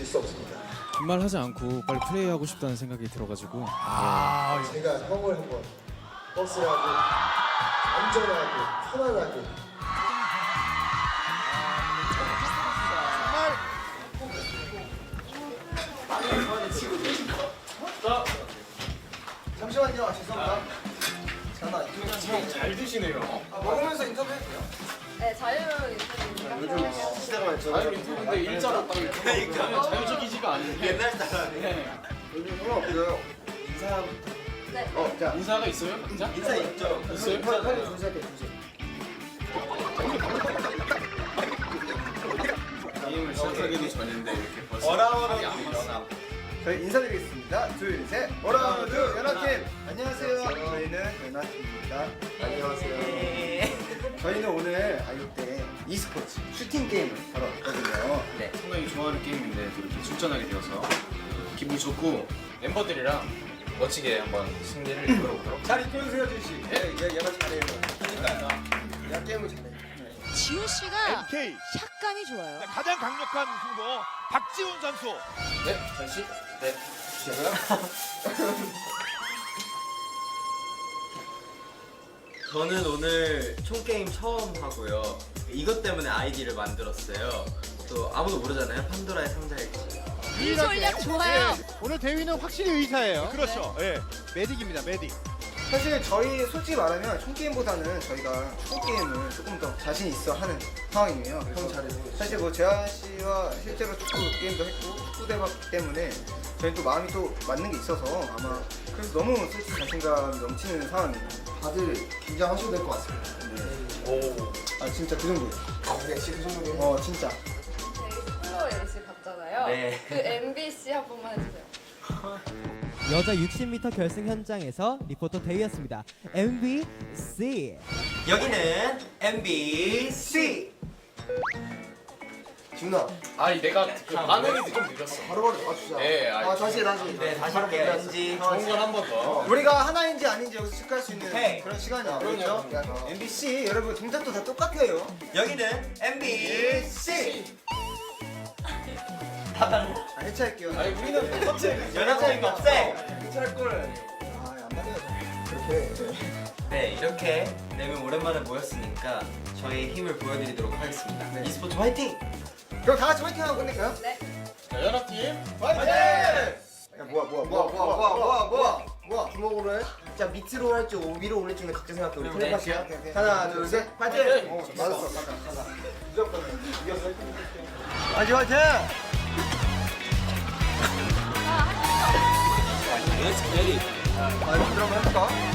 질 수 없습니다. 반말하지 않고 빨리 플레이하고 싶다는 생각이 들어가지고. 제가 형을 한번 버스라고 안전하게 편안하게. 잠시만요. 죄송합니다. 잠깐만. 잘 드시네요. 먹으면서 인터뷰해도 돼요? 네, 자유로운 인터뷰 시대가 많죠 자유 인터뷰인데 일자로 딱 이렇게 그러니까. 자유적이지가 않은데. 옛날 사람이. 요즘 상관없어요? 인사 네. 어 자. 인사가 있어요? 인사? 인사 있죠. 있어요? 형이 형이 준수할게 준수 게임을 시작하기도 전인데 이렇게 벌써 어라워라. 안 연합. 저희 인사드리겠습니다. 둘셋. 오라운드 연합팀. 안녕하세요. 저희는 연합팀입니다. 안녕하세요 저희는 오늘 아육 때 e스포츠 슈팅 게임을 하러 왔거든요. 상당히 좋아하는 게임인데 또 이렇게 출전하게 되어서 기분이 좋고 멤버들이랑 멋지게 한번 승리를 이끌어보도록 잘 이끌어주세요 준 씨. 예, 얘, 얘가 잘해요. 그러니까요. 얘가 게임을 잘해 지훈 씨가 MK. 샷감이 좋아요. 가장 강력한 후보 박지훈 선수. 네, 전씨. 네. 저는 오늘 총 게임 처음 하고요. 이것 때문에 아이디를 만들었어요. 또 아무도 모르잖아요. 판도라의 상자일지. 이 전략 좋아요. 오늘 대위는 확실히 의사예요. 그렇죠. 예. 메딕입니다. 메딕. 사실 저희 솔직히 말하면 총 게임보다는 저희가 축구 게임을 조금 더 자신 있어 하는 상황이에요. 형 잘해서 사실 뭐 재환 씨와 실제로 축구 게임도 했고 축구 대박 때문에 저희 또 마음이 또 맞는 게 있어서 아마 그래서 너무 솔직히 자신감 넘치는 상황이에요. 다들 긴장하셔도 될 것 같습니다. 네. 오. 아 진짜 그 정도예요. 아, 네, 진짜 그 정도예요. 어 진짜. 저희 봤잖아요. 네. 그 MBC 한 번만 해주세요. 여자 60m 결승 현장에서 리포터 대위였습니다. MBC 여기는 MBC. 지훈아 아니 내가 그 반응이 좀 늦었어. 바로바로 맞추자. 네, 아 다시 다시. 네, 다시 할게요. MBC. 좋은 건 한 번 더. 우리가 하나인지 아닌지 여기서 체크할 수 있는 헤이. 그런 시간이야. 그럼요. 그렇죠? MBC 여러분 동작도 다 똑같아요. 여기는 MBC. 아, 해체할게요. 아니 우리는 똑같아. 연합생 겁생. 해체할 걸. 아, 안 맞아요. 그렇게. 네, 이렇게 네명 오랜만에 모였으니까 저희 힘을 보여드리도록 하겠습니다. e스포츠 화이팅! 그럼 다 같이 화이팅 하고 끝낼까요? 네. 자, 연합팀 화이팅! 야, 뭐야, 뭐야, 뭐야, 뭐야, 뭐야, 뭐야, 뭐야, 뭐야, 주먹으로 해? 자, 밑으로 할지 위로 올릴지 는 각자 생각해. 우리 텔레파시야. 하나, 둘, 셋, 화이팅! 어, 맞았어, 가자, 가자. 무조건 이겼어. 화이팅, 화이팅! 아, 이거 한번 해볼까?